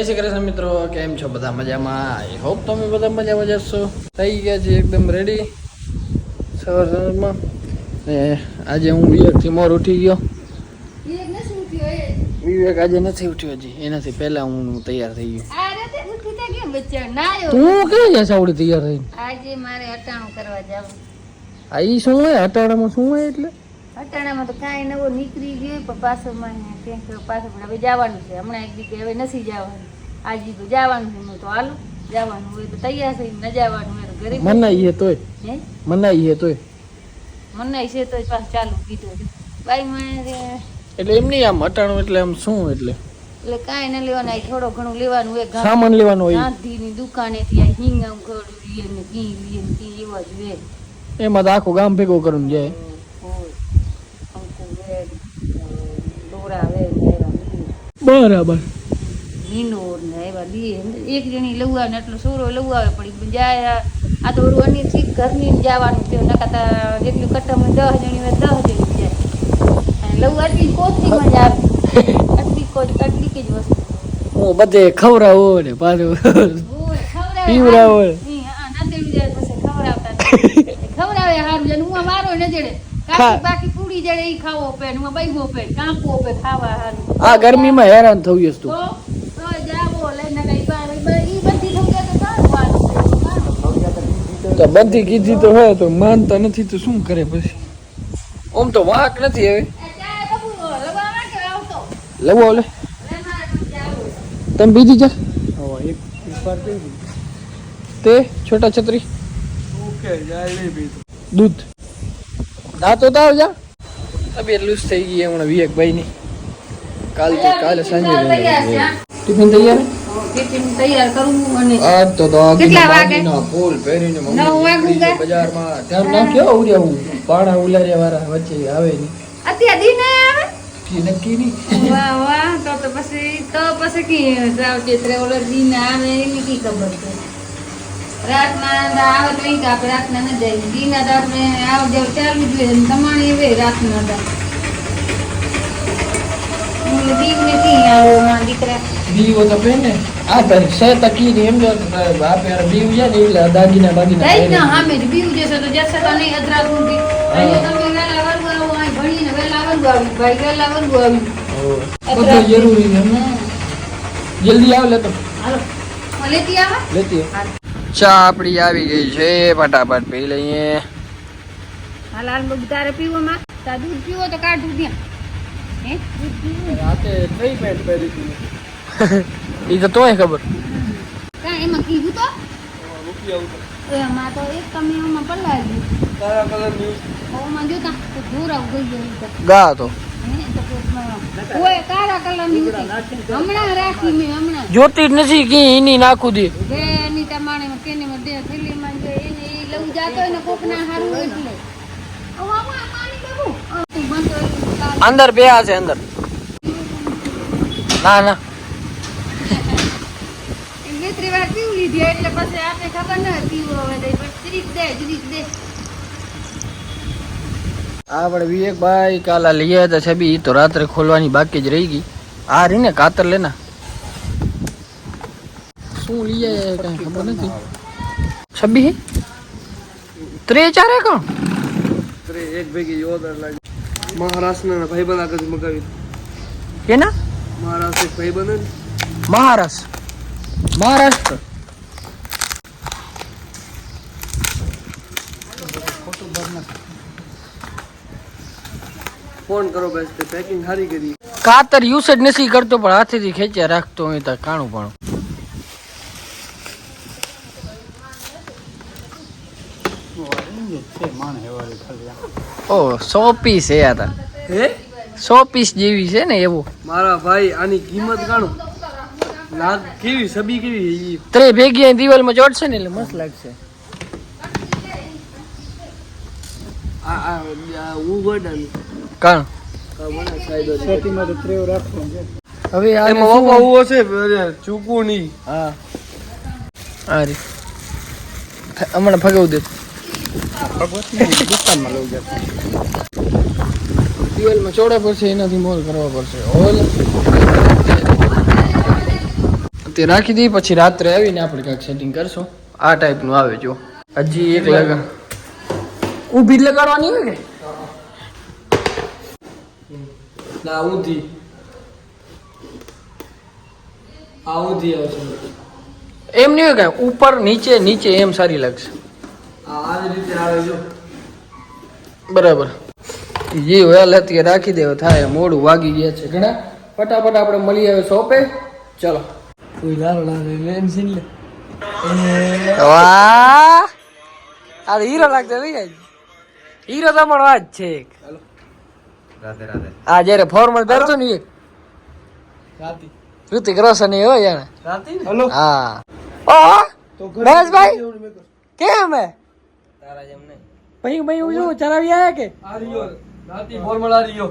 જય શ્રી કૃષ્ણ મિત્રો કેમ છો બધા મજામાં? આઈ હોપ તમે બધા મજામાં જશો થઈ ગયા છે એકદમ રેડી સવાર સવારમાં. ને આજે હું વિવેકથી મોર ઉઠી ગયો. વિવેક આજે નથી ઉઠ્યો હજી. એનાથી પહેલા હું તૈયાર થઈ ગયો. તું ક્યાં જાય સાવડી તૈયાર થઈ? આજે મારે હટાણું કરવા જવું. આ શું હોય? હટાણામાં શું હોય એટલે? અટાણામાં તો કાંઈ નવો નીકળી ગયો પણ પાછો મને કંઈક પાછો પણ હવે જવાનું છે. હમણાં એક દીકરી હવે નથી જવાનું. આજે તો જવાનું છે હું તો હાલું. જવાનું હોય તો તૈયાર થઈ ન જવાનું હોય તો ઘરે મનાઈ હે તોય. હે? મનાઈ હે તોય. મનાઈ છે તો પાછું ચાલુ કીધું બાઈ મારે એટલે એમ નહીં આમ અટાણું એટલે આમ શું એટલે? એટલે કાંઈ ન લેવાનું આ થોડો ઘણું લેવાનું હોય સામાન લેવાનું હોય. ગાંધીની દુકાનેથી આ હિંગ ઘડું લઈએ ને ઘી લઈએ ને ઘી એવા જ વે એમાં તો આખું ગામ ભેગું કરીને જાય હોય કંકુ વે દોરા વે ને એવા લઈએ. બરાબર. મીનોર ને એવા બે એક જણી લઉં આવે ને એટલો સોરો લઉં આવે પણ જાય આ તો ઓલું અન્ય ઠીક ઘરની જવાનું છે નકાતા જેટલું કટમ દસ જણી હોય દસ જણી જાય. અને લઉં આટલી કોથળીમાં જ આવે. આટલી કોચ આટલી જ વસ્તુ. હું બધે ખવડાવો ને પાછું. પીવડાવો. ખવડાવે હારું જાય હું મારો નજેડે. બાકી પૂરી જડે ઈ ખાવો પેન હું બૈગો પે કાંકો પે ખાવા હારું. આ ગરમીમાં હેરાન થયું છે તું. તો જાવો લઈને કઈ બાર ઈ બધી થઈ જાય તો સારું તો બધી કીધી તો હે તો માનતા નથી તો શું કરે પછી? ઓમ તો વાંક નથી હવે. લવો ઓલે તમે બીજી જા તે છોટા છત્રી. દૂધ. દાંતો તો આવ જા તબિયત લૂઝ થઈ ગઈ હમણાં વિવેકભાઈ ની કાલ તો કાલે સાંજે ટિફિન તૈયાર તૈયાર? કરું અને આજ તો તો કેટલા વાગે? ફૂલ પહેરીને નવ વાગે બજારમાં. ધ્યાન નાખ્યો ઉડ્યા હું? પાણા ઉલાર્યા વાળા વચ્ચે આવે નહીં. અત્યારે દી આવે? નક્કી નહીં? વાહ વાહ તો તો પછી તો પછી કી રાવ ચિત્ર ઓલો આવે એની કી ખબર છે. રાતના તો આવે તો કે આપણે રાતના ન જાય દી ના તો આપણે આવ જાવ ચાલુ જ હોય તમારે એવે રાતના તો. હું દી ને કી આવો મારા દીકરા. દીવો તો પહેને આ તો સે તકી ને એમ જો બાપ યાર દીવ છે ને એટલે દાગીના બાગીના પહેરે. ના હામે જ બીવું જશે તો જશે તો નહીં અધરાત ઊંધી અહીંયા તમે વેલા વરવું આવો અહીં ભણીને વહેલા વરવું આવી ભાઈ વહેલા વરવું આવી ઓ તો જરૂરી છે. હમ. જલ્દી આવ લેતો. હાલો. લેતી આવા. લેતી હાલ. ચા આપણી આવી ગઈ છે ફટાફટ પી લઈએ. હાલ હાલ તારે પીવો માં? તા દૂધ પીવો તો કાઢું ત્યાં હે? દૂધ પીવું? રાતે થઈ પેન્ટ પહેરી હતી એ તો તોય ખબર. કાં એમાં કીધું તો? એમાં તો એક તમે એમાં પલાળી ઓમાં જોતા તો ધોરાવ ગઈ ગઈ ગા તો કોઈકમાં- ઓય કાળા કલરની હતી હમણાં રાખી મેં હમણાં જોતી જ નથી કે એની નાખું દે. ની કેને દે જે એને લઉં જાતો હારું એટલે. અંદર બે છે અંદર. ના ના. મિત્રી વાર પીવું લીધી એટલે પછી આપણે ખબર ન પીવું હવે તો પણ ત્રીસ દે ત્રીસ દે. આપણે વિવેકભાઈ કાલા લઈ આવ્યા હતા છબી તો રાત્રે ખોલવાની બાકી જ રહી ગઈ. આ રહી ને કાતર લેના શું લઈ આવ્યા કઈ ખબર નથી. છબી ત્રે ચારે કોણ? એક ભેગી ઓર્ડર લાગી. મહારાષ્ટ્રના ભાઈબંધ આગળ મગાવી. કેના મહારાષ્ટ્ર ભાઈબંધ મહારાષ્ટ્ર. મહારાષ્ટ્ર. ફોન કરો બસ તે પેકિંગ સારી કરી. કાતર યુસેજ નથી કરતો પણ હાથેથી ખેંચ્યા રાખતો હોય તો કાણું પણ. ઓ સો પીસ હે આ હે? સો પીસ જેવી છે ને એવું. મારા ભાઈ આની કિંમત કાણું? લાગ કેવી સબી કેવી ત્રે ભેગી અહીં દિવાલમાં ચોટશે ને એટલે મસ્ત લાગશે. આ આ ઉગડાની કાણ હવે એમાં ઓપો ઉવો છે ચૂકવું નહીં. હા. આ રે. હમણાં ફગાવી દે. દિવાલમાં ચોડા પડશે એનાથી મોલ કરવા પડશે. હોલ તે રાખી દઈએ પછી રાત્રે આવીને આપણે કાંઈક સેટિંગ કરશું. આ ટાઈપનું આવે જો. હજી એક લગા. ઊભી જ લગાડવાની હોય કે? ના ઊંધી. આ આવશે એમ નહીં હોય કે ઉપર નીચે નીચે એમ સારી લાગશે. આવી રીતે આવે જો બરાબર. જે વેલ હતી એ રાખી દેવો થાય મોડું વાગી ગયા છે ઘણા. ફટાફટ આપણે મળી આવે શોપે ચલો. વાહ! આ હીરો લાગતો નહીં હીરો તો પણ વાત છે એક. આ જયારે ફોર્મલ પહેરતો ને એક ઋતિક રોશન એ હોય જાણે હલો હા. ઓહો! મહેશભાઈ? કેમ હે ભાઈ ભાઈ હું શું ચલાવી આયા કે? આ રહ્યો. રાતી ફોર્મલ આ રહ્યો.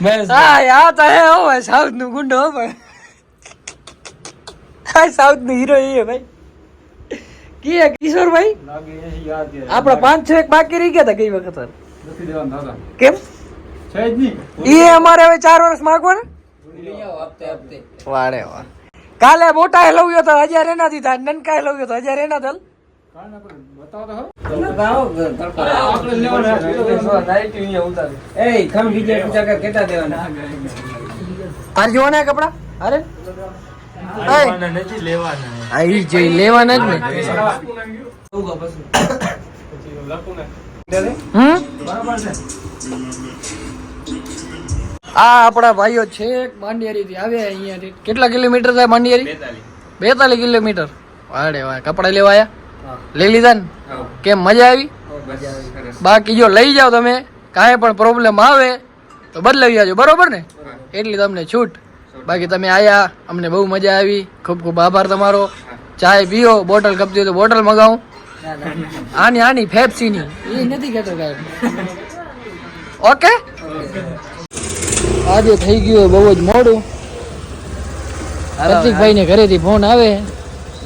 હા યા તો હે હો સાઉથનું ગુંડો પણ હા સાઉથનું હીરો એ ભાઈ. કી કિશોર ભાઈ આપડા પાંચ છ. એક બાકી રહી ગયા હતા ગઈ વખત. કેમ? એ અમારે હવે ચાર વર્ષ માંગવા ને વાડે વાર કાલે મોટા એ લવ્યો તો હજાર એના દીધા નનકા એ લવ્યો તો હજાર એના દલ. કપડા? અરે? આ ઈ લેવાના જ ને. આ આપણા ભાઈઓ છે માંડિયારી થી આવ્યા અહીંયાથી. કેટલા કિલોમીટર થાય માંડિયારી? બેતાલીસ કિલોમીટર. વાડે વાહ કપડા લેવા આવ્યા લઈ લીધા ને? કેમ મજા આવી? બાકી જો લઈ જાઓ તમે કાંઈ પણ પ્રોબ્લેમ આવે તો બદલાવી આવજો. બરોબર ને? એટલી તમને છૂટ. બાકી તમે આયા અમને બહુ મજા આવી. ખૂબ ખૂબ આભાર તમારો. ચાય પીઓ બોટલ કપતી હોય તો બોટલ મગાવું. આની આની ફેપ્સીની એ નથી કહેતો કાંઈ. ઓકે આજે થઈ ગયું બહુ જ મોડું. પ્રતિકભાઈ ને ઘરેથી ફોન આવે.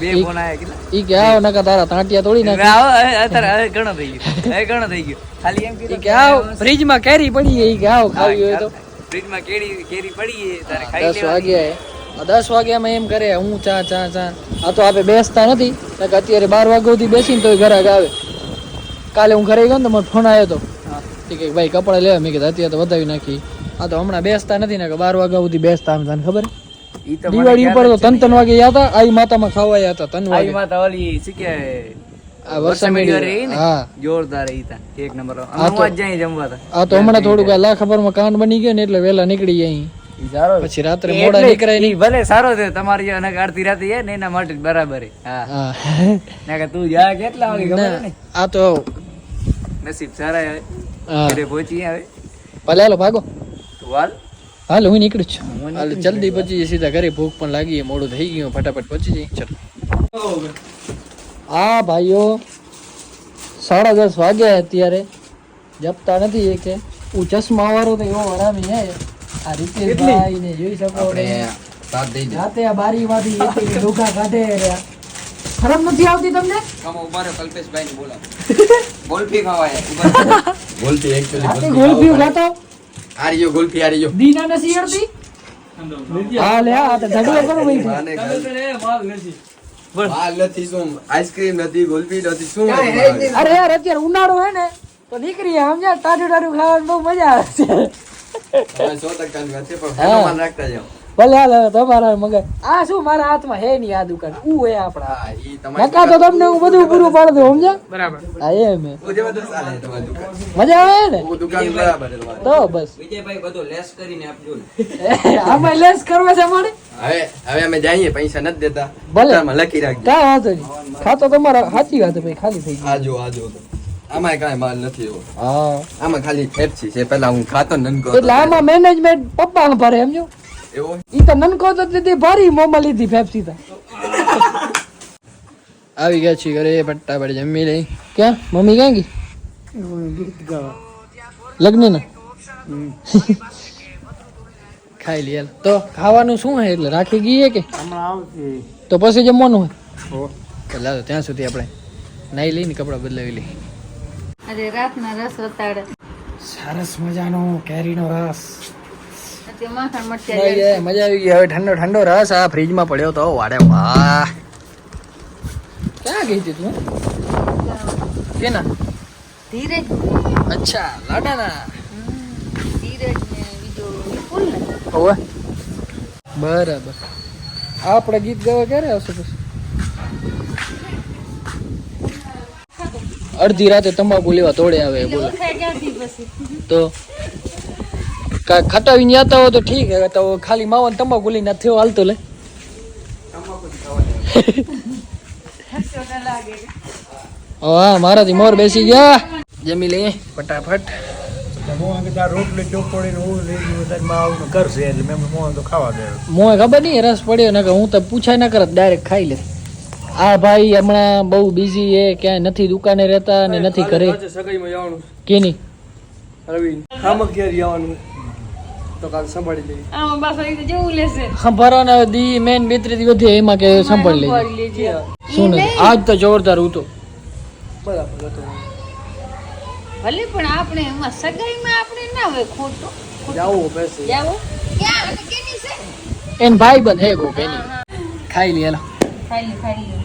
બે ફોન આયા ઈ કે આવો નકા તારા તાંટિયા તોડી નાખે. આવો અત્યારે ઘણો થઈ ગયો. હવે ઘણો થઈ ગયો. ખાલી એમ કીધું કે આવો ફ્રીજમાં કેરી પડી ઈ કે આવો ખાવી હોય તો. ફ્રીજમાં કેરી કેરી પડી તારે ખાઈ દસ લેવાની. વાગ્યા દસ વાગ્યામાં એમ કરે હું ચા ચા ચા. આ તો આપણે બેસતા નથી. નકર અત્યારે બાર વાગ્યા સુધી બેસીને તોય ઘરાક આવે. કાલે હું ઘરે ગયો ને તો મને ફોન આવ્યો હતો કે ભાઈ કપડા લેવા. મેં કીધું અત્યારે તો વધાવી નાખી. આ તો હમણાં બેસતા નથી ને કે બાર વાગ્યા સુધી બેસતા અમે તને ખબર? દિવાળી ઉપર તો ત્રણ ત્રણ વાગે ગયા હતા આઈ માતામાં ખાવા ગયા હતા ત્રણ. વાગે. માતા ઓલી કે આ નંબર. આ તો- હમણાં થોડુંક લાખ લાખ ખબરમાં કાંડ બની ગયો ને એટલે વહેલા નીકળી જાય પછી રાત્રે મોડા નીકળાય નહીં. ભલે સારો છે તમારી અને અડધી રાતે એ એના માટે બરાબર. હા. ના કે તું જા કેટલા વાગે ખબર ને આ તો નસીબ સારા ઘરે પહોંચી આવે. ભલે હાલો ભાગો. વાલ હાલ. હાલ હું નીકળું છું. હાલ જલ્દી પહોંચી જઈએ સીધા ઘરે ભૂખ પણ લાગી મોડું થઈ ગયું ફટાફટ પહોંચી જઈએ. ચલો. હા ભાઈઓ. સાડા દસ વાગ્યા અત્યારે. જપતા નથી એ કે. હું ચશ્મા વાળો તો એવો હરામી હે આ રીતેશભાઈ ને જોઈ શકો રાતે આ બારીમાંથી એક એક ડોકા કાઢે રહ્યા ખરાબ નથી આવતી તમને? ગોલ્ફી actually રાતે ગોલ્ફી ગોલ્ફીઓ ખાતો આ ગોલ્ફી આ દીના નથી અડતી હા લે આ તો ઢગલો કરો ભાઈ. માલ નથી. શું? આઈસ્ક્રીમ નથી ગોલ્ફી નથી શું અરે યાર અત્યારે ઉનાળો હે ને તો નીકળી સમજ્યા? ટાઢું ટાઢું ખાવાનું બહુ મજા આવે છે. ભલે હાલ તમારા મગજ. આ શું મારા હાથમાં હે નહીં આ દુકાન? ઉ હે આપણા. હા ઈ તમારી નકા તો તમને હું બધું પૂરું પાડી દઉં સમજ્યા? બરાબર. હા એમ હે. બહુ જબરદસ્ત હાલે તમારી દુકાન. મજા આવે ને? બહુ દુકાન બરાબર છે તમારી. તો બસ. વિજયભાઈ બધું લેસ કરીને આપજો આમાં લેસ કરવા છે મારે હવે હવે અમે જઈએ પૈસા નથી દેતા. ભલે. લખી રાખજો. કાંઈ વાંધો નહીં. ખાતો તમારા સાચી વાત ભાઈ ખાલી થઈ જો આમાં કાંઈ માલ નથી એવો. હા. આમાં ખાલી પેપ્સી છે પેલા હું ખાતો નનકો એટલે આમાં મેનેજમેન્ટ પપ્પા ભરે સમજો એવો ઈ તો નનકો તો લીધી ભારી મોમાં લીધી ફેફસી તો. આવી ગયા છીએ ઘરે ફટાફટ જમી લઈ. ક્યાં? મમ્મી ક્યાં ગઈ? લગ્ન ના ખાઈ લે તો ખાવાનું શું હે એટલે રાખી ગઈ કે? તો પછી જમવાનું હોય. તો ત્યાં સુધી આપણે નાઈ લઈને કપડાં બદલાવી લઈ આજે રાતના રસ વતાડે. સરસ મજાનો કેરીનો રસ. માખણ મરચાં મજા આવી ગઈ. હવે ઠંડો ઠંડો રસ આ ફ્રીજમાં પડ્યો તો. વાડે વાહ. ક્યાં ગઈ હતી તું? કેના? ધીરજ અચ્છા લાડાના. ધીરજ ને બીજો વિપુલ ને બરાબર. આપણે ગીત ગાવા ક્યારે આવશે પછી? અડધી રાતે તમાકુ લેવા તોડે આવે બોલો. તો કા ખટાવીને જતા હો તો ઠીક હે તો ખાલી માવો ને તમાકુ લઈને થયો હાલતો લે. હા મારાથી મોર બેસી ગયા. જમી લઈએ. ફટાફટ. રોટલી ચોપડી હું આવું કરશે એટલે મેં ખબર નહીં રસ પડ્યો ને હું તો પૂછાય ના કરત ડાયરેક્ટ ખાઈ લે. આ ભાઈ હમણાં બહુ બિઝી એ ક્યાંય નથી દુકાને રહેતા ને નથી ઘરે. કેની? આજ તો જોરદાર ઉતો. ભલે પણ આપણે એમાં સગાઈમાં આપણે ના હોય ખોટો. જાવું બેસે. જાવો. ક્યાં કેની છે? એન ભાઈ બંધ હે ગો કેની ખાઈ લે હાલો. ખાઈ લે ખાઈ લે.